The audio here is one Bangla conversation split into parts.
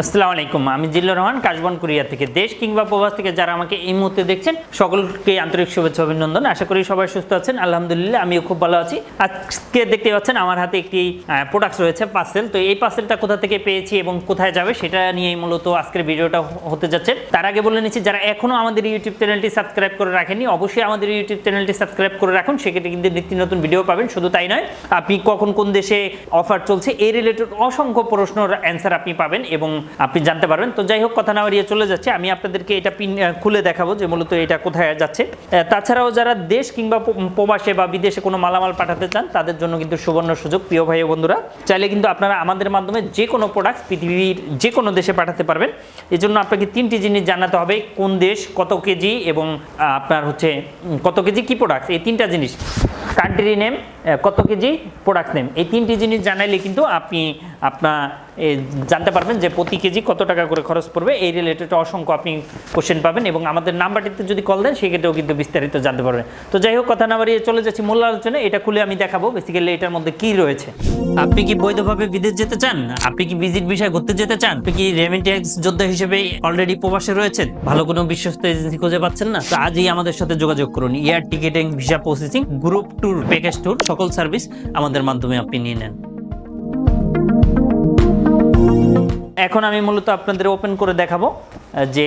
আসসালামু আলাইকুম, আমি জিল্লুর রহমান, কাশবন কুরিয়া থেকে দেশ কিংবা প্রবাস থেকে যারা আমাকে এই মুহূর্তে দেখছেন, সকলকে আন্তরিক শুভেচ্ছা অভিনন্দন। আশা করি সবাই সুস্থ আছেন, আলহামদুলিল্লাহ, আমিও খুব ভালো আছি। আজকে দেখতে পাচ্ছেন আমার হাতে একটি প্রোডাক্টস রয়েছে পার্সেল তো এই পার্সেলটা কোথা থেকে পেয়েছি এবং কোথায় যাবে সেটা নিয়েই মূলত আজকের ভিডিওটা হতে যাচ্ছে। তার আগে বলে নিচ্ছি, যারা এখনও আমাদের ইউটিউব চ্যানেলটি সাবস্ক্রাইব করে রাখেনি অবশ্যই আমাদের ইউটিউব চ্যানেলটি সাবস্ক্রাইব করে রাখুন। সেক্ষেত্রে কিন্তু নিত্য নতুন ভিডিও পাবেন, শুধু তাই নয়, আপনি কখন কোন দেশে অফার চলছে, এই রিলেটেড অসংখ্য প্রশ্নের অ্যান্সার আপনি পাবেন এবং আপনি জানতে পারবেন। তো যাই হোক, কথা না বাড়িয়ে চলে যাচ্ছে। আমি আপনাদেরকে এটা পিন খুলে দেখাবো যে মূলত এটা কোথায় যাচ্ছে। তাছাড়াও যারা দেশ কিংবা প্রবাসে বা বিদেশে কোনো মালামাল পাঠাতে চান, তাদের জন্য কিন্তু সুবর্ণ সুযোগ। প্রিয় ভাই বন্ধুরা, চাইলে কিন্তু আপনারা আমাদের মাধ্যমে যে কোনো প্রোডাক্ট পৃথিবীর যে কোনো দেশে পাঠাতে পারবেন। এই জন্য আপনাকে তিনটি জিনিস জানাতে হবে, কোন দেশ, কত কেজি এবং আপনার হচ্ছে কত কেজি কি প্রোডাক্ট এই তিনটা জিনিস। কান্ট্রি নেম কত কেজি প্রোডাক্ট নেম এই তিনটি জিনিস জানাইলে কিন্তু আপনি আপনার জানতে পারবেন যে প্রতি কেজি কত টাকা করে খরচ পড়বে। এই রিলেটেড অসংখ্য আপনি কোশ্চেন পাবেন এবং আমাদের নাম্বারটিতে যদি কল দেন, সেক্ষেত্রেও কিন্তু বিস্তারিত জানতে পারবেন। তো যাই হোক, কথা না বাড়িয়ে চলে যাচ্ছি মূল আলোচনা এটা খুলে আমি দেখাবো বেসিক্যালি এটার মধ্যে কি রয়েছে। আপনি কি বৈধভাবে বিদেশ যেতে চান? আপনি কি ভিজিট বিষয় ঘুরতে যেতে চান? আপনি কি রেমিটেন্স যোদ্ধা হিসেবে অলরেডি প্রবাসে রয়েছেন? ভালো কোনো বিশ্বস্ত এজেন্সি খুঁজে পাচ্ছেন না? তো আজই আমাদের সাথে যোগাযোগ করুন। Air ticketing visa processing group tour package tour সকল সার্ভিস আমাদের মাধ্যমে আপনি নিয়ে নেন। এখন আমি মূলত আপনাদের ওপেন করে দেখাবো যে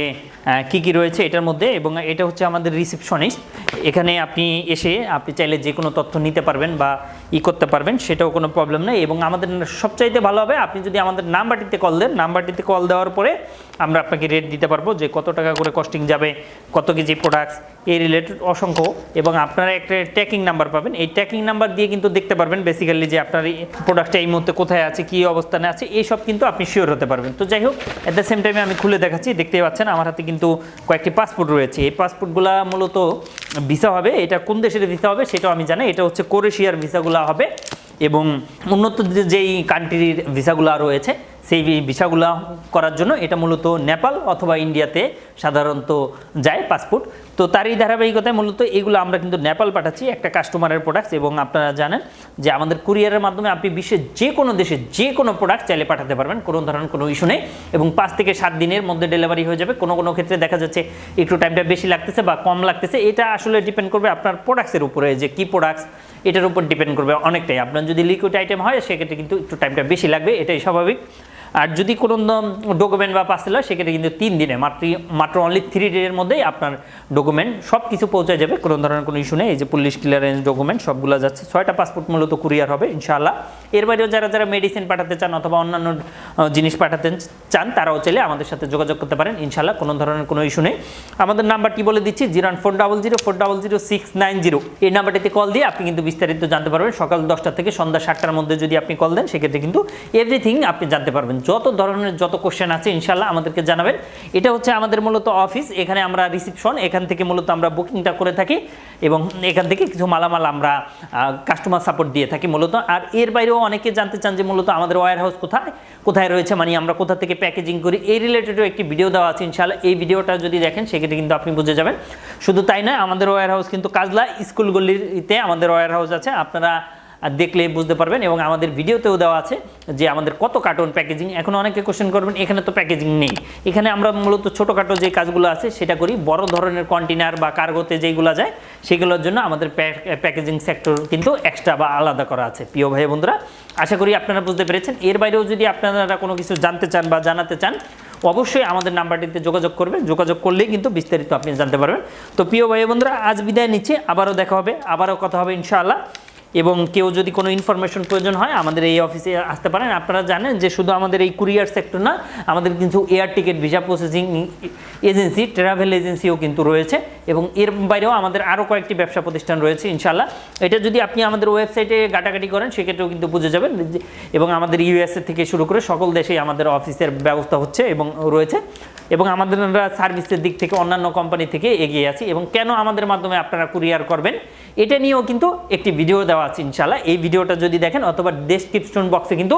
কি কি রয়েছে এটার মধ্যে এবং এটা হচ্ছে আমাদের রিসিপশনিস্ট এখানে আপনি এসে আপনি চাইলে যে কোনো তথ্য নিতে পারবেন বা ই করতে পারবেন, সেটাও কোনো প্রবলেম নেই এবং আমাদের সবচাইতে ভালো হবে, আপনি যদি আমাদের নাম্বারটিতে কল দেন নাম্বারটিতে কল দেওয়ার পরে আমরা আপনাকে রেট দিতে পারব যে কত টাকা করে কস্টিং যাবে, কত কেজি প্রোডাক্টস এই রিলেটেড অসংখ্য। এবং আপনারা একটা ট্র্যাকিং নাম্বার পাবেন। এই ট্র্যাকিং নাম্বার দিয়ে কিন্তু দেখতে পারবেন বেসিক্যালি যে আপনার প্রোডাক্টটা এই মুহূর্তে কোথায় আছে, কী অবস্থানে আছে এই সব কিন্তু আপনি শিওর হতে পারবেন। তো যাই হোক অ্যাট দ্য সেম টাইমে আমি খুলে দেখাচ্ছি। দেখতেই পাচ্ছেন, আমার হাতে কিন্তু কয়েকটি পাসপোর্ট রয়েছে। এই পাসপোর্টগুলো মূলত ভিসা হবে। এটা কোন দেশের ভিসা হবে সেটাও আমি জানি। এটা হচ্ছে কোরেশিয়ার ভিসাগুলো হবে। এবং উন্নত যেই কান্ট্রির ভিসাগুলো রয়েছে, সেই ভিসাগুলো করার জন্য এটা মূলত নেপাল অথবা ইন্ডিয়াতে সাধারণত যায় পাসপোর্ট তো তারই ধারাবাহিকতায় মূলত এগুলো আমরা কিন্তু নেপাল পাঠাচ্ছি, একটা কাস্টমারের প্রোডাক্টস এবং আপনারা জানেন যে আমাদের কুরিয়ারের মাধ্যমে আপনি বিশ্বের যে কোনো দেশে যে কোনো প্রোডাক্ট চাইলে পাঠাতে পারবেন, কোনো ধরনের কোনো ইস্যু নেই এবং পাঁচ থেকে সাত দিনের মধ্যে ডেলিভারি হয়ে যাবে। কোনো কোনো ক্ষেত্রে দেখা যাচ্ছে একটু টাইমটা বেশি লাগতেছে বা কম লাগতেছে। এটা আসলে ডিপেন্ড করবে আপনার প্রোডাক্টসের উপরে যে কি প্রোডাক্টস এটার উপর ডিপেন্ড করবে অনেকটাই। আপনার যদি লিকুইড আইটেম হয়, সেক্ষেত্রে কিন্তু একটু টাইমটা বেশি লাগবে, এটাই স্বাভাবিক। আর যদি কোনো ডকুমেন্ট বা পার্সেল হয়, সেক্ষেত্রে কিন্তু তিন দিনে, মাত্র মাত্র অনলি থ্রি ডের মধ্যেই আপনার ডকুমেন্ট সব কিছু পৌঁছে যাবে। কোনো ধরনের কোনো ইস্যু নেই। এই যে পুলিশ ক্লিয়ারেন্স ডকুমেন্ট সবগুলো যাচ্ছে। ছয়টা পাসপোর্ট মূলত কুরিয়ার হবে, ইনশাআল্লাহ। এর বাইরেও যারা যারা মেডিসিন পাঠাতে চান অথবা অন্যান্য জিনিস পাঠাতে চান, তারাও চাইলে আমাদের সাথে যোগাযোগ করতে পারেন। ইনশাআল্লাহ কোনো ধরনের কোনো ইস্যু নেই। আমাদের নাম্বারটি বলে দিচ্ছি? Zero four double zero, four double zero, six nine zero. এই নাম্বারটিতে কল দিয়ে আপনি কিন্তু বিস্তারিত জানতে পারবেন। সকাল দশটা থেকে সন্ধ্যা সাতটার মধ্যে যদি আপনি কল দেন, সেক্ষেত্রে কিন্তু এভরিথিং আপনি জানতে পারবেন। যত ধরনের যত কোশ্চেন আছে ইনশাল্লাহ আমাদেরকে জানাবেন। এটা হচ্ছে আমাদের মূলত অফিস এখানে আমরা রিসিপশন এখান থেকে মূলত আমরা বুকিংটা করে থাকি এবং এখান থেকে কিছু মালামাল আমরা কাস্টমার সাপোর্ট দিয়ে থাকি মূলত। আর এর বাইরেও অনেকে জানতে চান যে মূলত আমাদের ওয়ার হাউস কোথায়? কোথায় রয়েছে? মানে আমরা কোথা থেকে প্যাকেজিং করি? এই রিলেটেডও একটি ভিডিও দেওয়া আছে ইনশাল্লাহ এই ভিডিওটা যদি দেখেন, সেক্ষেত্রে কিন্তু আপনি বুঝে যাবেন। শুধু তাই নয়, আমাদের ওয়ার হাউস কিন্তু কাজলা স্কুলগুলিতে আমাদের ওয়ার হাউস আছে। আপনারা দেখলে বুঝতে পারবেন এবং আমাদের ভিডিওতেও দেওয়া আছে যে আমাদের কত কার্টন প্যাকেজিং এখন অনেকে কোশ্চেন করবেন, এখানে তো প্যাকেজিং নেই। এখানে আমরা মূলত ছোটোখাটো যে কাজগুলো আছে সেটা করি, বড় ধরনের কন্টেনার বা কার্গোতে যেগুলো যায়, সেগুলোর জন্য আমাদের প্যাকেজিং সেক্টর কিন্তু এক্সট্রা বা আলাদা করা আছে। প্রিয় ভাই বন্ধুরা, আশা করি আপনারা বুঝতে পেরেছেন। এর বাইরেও যদি আপনারা কোনো কিছু জানতে চান বা জানাতে চান, অবশ্যই আমাদের নাম্বারটিতে যোগাযোগ করবেন। যোগাযোগ করলেই কিন্তু বিস্তারিত আপনি জানতে পারবেন। তো প্রিয় ভাই বন্ধুরা, আজ বিদায় নিচ্ছি। আবারও দেখা হবে, আবারও কথা হবে ইনশাআল্লাহ। এবং কেউ যদি কোনো ইনফরমেশন প্রয়োজন হয়, আমাদের এই অফিসে আসতে পারেন। আপনারা জানেন যে শুধু আমাদের এই কুরিয়ার সেক্টর না, আমাদের কিন্তু air ticket visa processing agency travel এজেন্সিও কিন্তু রয়েছে এবং এর বাইরেও আমাদের আরও কয়েকটি ব্যবসা প্রতিষ্ঠান রয়েছে ইনশাল্লাহ এটা যদি আপনি আমাদের ওয়েবসাইটে ঘাটাঘাটি করেন, সেক্ষেত্রেও কিন্তু বুঝে যাবেন এবং আমাদের ইউএসএ থেকে শুরু করে সকল দেশেই আমাদের অফিসের ব্যবস্থা হচ্ছে এবং রয়েছে। এবং আমাদের আমরা সার্ভিসের দিক থেকে, অন্যান্য কোম্পানি থেকে এগিয়ে আছি এবং কেন আমাদের মাধ্যমে আপনারা কুরিয়ার করবেন, এটা নিয়েও কিন্তু একটি ভিডিও দেওয়া আছে ইনশাল্লাহ এই ভিডিওটা যদি দেখেন, অথবা ডেসক্রিপশন বক্সে কিন্তু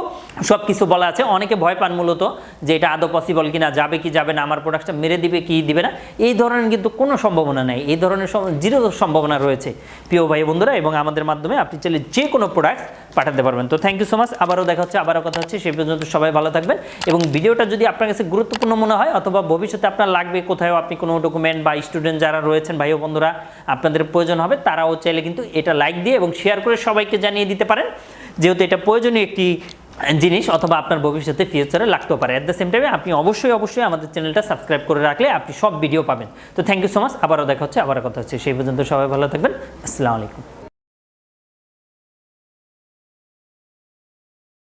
সব কিছু বলা আছে। অনেকে ভয় পান মূলত যে এটা আদৌ পসিবল কিনা, যাবে কি, যাবে না, আমার প্রোডাক্টটা মেরে দিবে কি, দিবে না। এই ধরনের কিন্তু কোনো সম্ভাবনা নেই। এই ধরনের জিরো সম্ভাবনা রয়েছে। প্রিয় ভাই বন্ধুরা, এবং আমাদের মাধ্যমে আপনি চাইলে যে কোনো প্রোডাক্ট পাঠাতে পারবেন। তো থ্যাংক ইউ সো মাচ আবারও দেখা হচ্ছে, আবারও কথা হচ্ছে। সেই পর্যন্ত সবাই ভালো থাকবেন। এবং ভিডিওটা যদি আপনার কাছে গুরুত্বপূর্ণ মনে হয়, অথবা ভবিষ্যতে আপনার লাগবে কোথাও আপনি কোনো ডকুমেন্ট বা স্টুডেন্ট যারা রয়েছেন, ভাই ও বন্ধুরা, আপনাদের প্রয়োজন হবে, তারাও চাইলে কিন্তু এটা লাইক দিয়ে এবং শেয়ার করে সবাইকে জানিয়ে দিতে পারেন। যেহেতু এটা প্রয়োজনীয় একটি জিনিস, অথবা আপনার ভবিষ্যতে ফিউচারে লাগতেও পারে। অ্যাট দ্য সেম টাইমে আপনি অবশ্যই অবশ্যই আমাদের চ্যানেলটা সাবস্ক্রাইব করে রাখলে আপনি সব ভিডিও পাবেন। তো থ্যাংক ইউ সো মাচ আবারও দেখা হচ্ছে, আবারও কথা হচ্ছে। সেই পর্যন্ত সবাই ভালো থাকবেন। আসসালামু আলাইকুম।